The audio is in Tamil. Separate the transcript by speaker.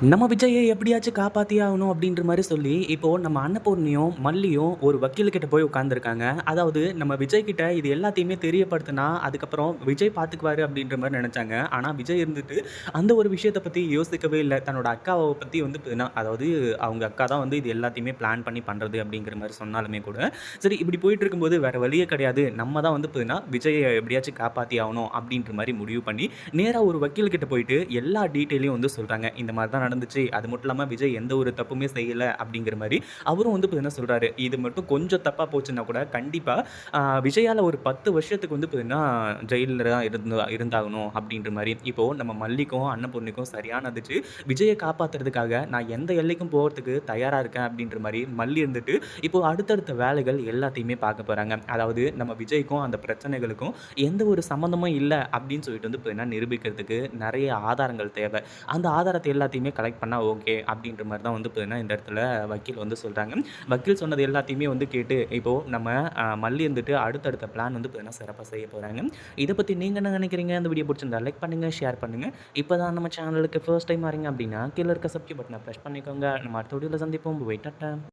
Speaker 1: நம்ம விஜயை எப்படியாச்சும் காப்பாற்றியே ஆகணும் அப்படின்ற மாதிரி சொல்லி, இப்போது நம்ம அன்னபூர்ணியும், மல்லியும் ஒரு வக்கீல்கிட்ட போய் உட்காந்துருக்காங்க அதாவது நம்ம விஜய் கிட்ட இது எல்லாத்தையுமே தெரியப்படுத்தினா அதுக்கப்புறம் விஜய் பார்த்துக்குவாரு அப்படின்ற மாதிரி நினச்சாங்க. ஆனால் விஜய் இருந்துட்டு அந்த ஒரு விஷயத்தை பற்றி யோசிக்கவே இல்லை. தன்னோட அக்காவை பற்றி வந்து அதாவது அவங்க அக்கா தான் வந்து இது எல்லாத்தையுமே பிளான் பண்ணி பண்ணுறது அப்படிங்கிற மாதிரி சொன்னாலுமே கூட, சரி இப்படி போயிட்டு இருக்கும்போது வேறு வழியே கிடையாது. நம்ம தான் வந்து பார்த்தீங்கன்னா, விஜயை எப்படியாச்சும் காப்பாற்றி ஆகணும் அப்படின்ற மாதிரி முடிவு பண்ணி, நேராக ஒரு வக்கீல்கிட்ட போயிட்டு எல்லா டீட்டெயிலையும் வந்து சொல்கிறாங்க இந்த மாதிரி தான் நடந்துச்சு. அது மட்டும் இல்லாமல் விஜய் எந்த ஒரு தப்புமே செய்யலை அப்படிங்கிற மாதிரி அவரும் வந்து என்ன சொல்கிறாரு இது மட்டும் கொஞ்சம் தப்பாக போச்சுன்னா கூட கண்டிப்பாக விஜயால் ஒரு 10 வருஷத்துக்கு வந்து பார்த்தீங்கன்னா, ஜெயிலில் தான் இருந்து இருந்தாகணும் அப்படின்ற மாதிரி. இப்போது நம்ம மல்லிக்கும், அன்னபூர்ணிக்கும் சரியான விஜயை காப்பாற்றுறதுக்காக நான் எந்த எல்லைக்கும் போகிறதுக்கு தயாராக இருக்கேன் அப்படின்ற மாதிரி மல்லி இருந்துட்டு, இப்போ அடுத்தடுத்த வேலைகள் எல்லாத்தையுமே பார்க்க போகிறாங்க அதாவது நம்ம விஜய்க்கும் அந்த பிரச்சனைகளுக்கும் எந்த ஒரு சம்மந்தமும் இல்லை அப்படின்னு சொல்லிட்டு வந்து பார்த்தீங்கன்னா, நிரூபிக்கிறதுக்கு நிறைய ஆதாரங்கள் தேவை. அந்த ஆதாரத்தை எல்லாத்தையுமே கலெக்ட் பண்ணால் ஓகே. அப்படின்ற மாதிரி தான் வந்து பார்த்தீங்கன்னா, இந்த இடத்துல வக்கீல் வந்து சொல்கிறாங்க வக்கீல் சொன்னது எல்லாத்தையுமே வந்து கேட்டு, இப்போது நம்ம மல்லி இருந்துட்டு அடுத்தடுத்த பிளான் வந்து பார்த்தீங்கன்னா, சிறப்பாக செய்ய போகிறாங்க இதை பற்றி நீங்கள் என்ன நினைக்கிறீங்க இந்த வீடியோ பிடிச்சிருந்தா லைக் பண்ணுங்கள் ஷேர் பண்ணுங்கள் இப்போ தான் நம்ம சேனலுக்கு ஃபர்ஸ்ட் டைம் வரீங்க அப்படின்னா, கீழே இருக்க சப்ஸ்கிரைப் பட்டனை ப்ரெஸ் பண்ணிக்கோங்க. நம்ம அடுத்த வீடியோவில் சந்திப்போம். Wait tata.